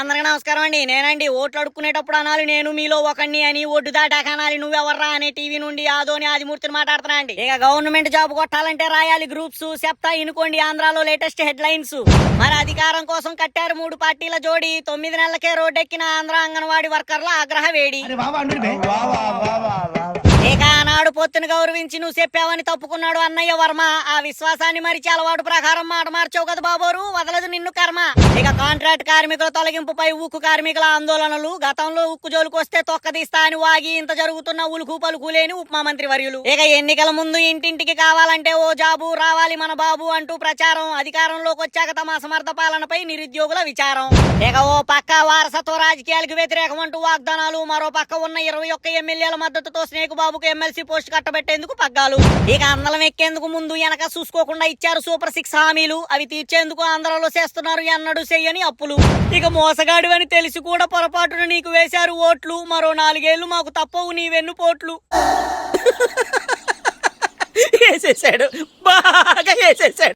అందరికి నమస్కారం అండి. నేనండి ఓట్లు అడుక్కునేటప్పుడు అనాలి నేను మీలో ఒకడిని అని ఒడ్డు దాటాక అనాలి. నువ్వెవర్రా అనే టీవీ నుండి ఆదోని ఆదిమూర్తిని మాట్లాడుతున్నా అండి. ఇక గవర్నమెంట్ జాబ్ కొట్టాలంటే రాయాలి గ్రూప్స్ చెప్తా ఇనుకోండి ఆంధ్రాలో లేటెస్ట్ హెడ్ లైన్స్ మరి అధికారం కోసం కట్టారు మూడు పార్టీల జోడి. తొమ్మిది నెలలకే రోడ్డెక్కిన ఆంధ్ర అంగన్వాడీ వర్కర్ల ఆగ్రహ వేడి. పొత్తును గౌరవించి నువ్వు చెప్పావని తప్పుకున్నాడు అన్నయ్య వర్మ. ఆ విశ్వాసాన్ని మరిచి అలవాటు ప్రకారం మాట మార్చావు కదా బాబోరు. వదలదు నిన్ను కర్మ. ఇక కాంట్రాక్ట్ కార్మికుల తొలగింపుపై ఉక్కు కార్మికుల ఆందోళనలు గతంలో ఉక్కు జోలుకొస్తే వస్తే తొక్కదీస్తా అని వాగి ఇంత జరుగుతున్న ఉలుకు పలుకు లేని ఉపమా మంత్రి వర్యులు ఇక ఎన్నికల ముందు ఇంటింటికి కావాలంటే ఓ జాబు రావాలి మన బాబు అంటూ ప్రచారం అధికారంలోకి వచ్చాక తమ అసమర్థ పాలనపై నిరుద్యోగుల విచారం. ఇక ఓ పక్క వారసత్వ రాజకీయాలకు వ్యతిరేకం అంటూ వాగ్దానాలు మరో పక్క ఉన్న ఇరవై ఒక్క ఎమ్మెల్యేల మద్దతుతో స్నేక్ బాబుకు ఎమ్మెల్సీ పోస్ట్ కట్టబెట్టేందుకు పగ్గాలు. ఇక అందలం ఎక్కేందుకు ముందు వెనక చూసుకోకుండా ఇచ్చారు సూపర్ సిక్స్ హామీలు. అవి తీర్చేందుకు ఆంధ్రలో చేస్తున్నారు ఎన్నడు చెయ్యని అప్పులు. ఇక మోసగాడు అని తెలిసి కూడా పొరపాటున నీకు వేశారు ఓట్లు. మరో నాలుగేళ్ళు మాకు తప్పవు నీ వెన్ను పోట్లు వేసేసాడు. బాగా వేసేసాడు.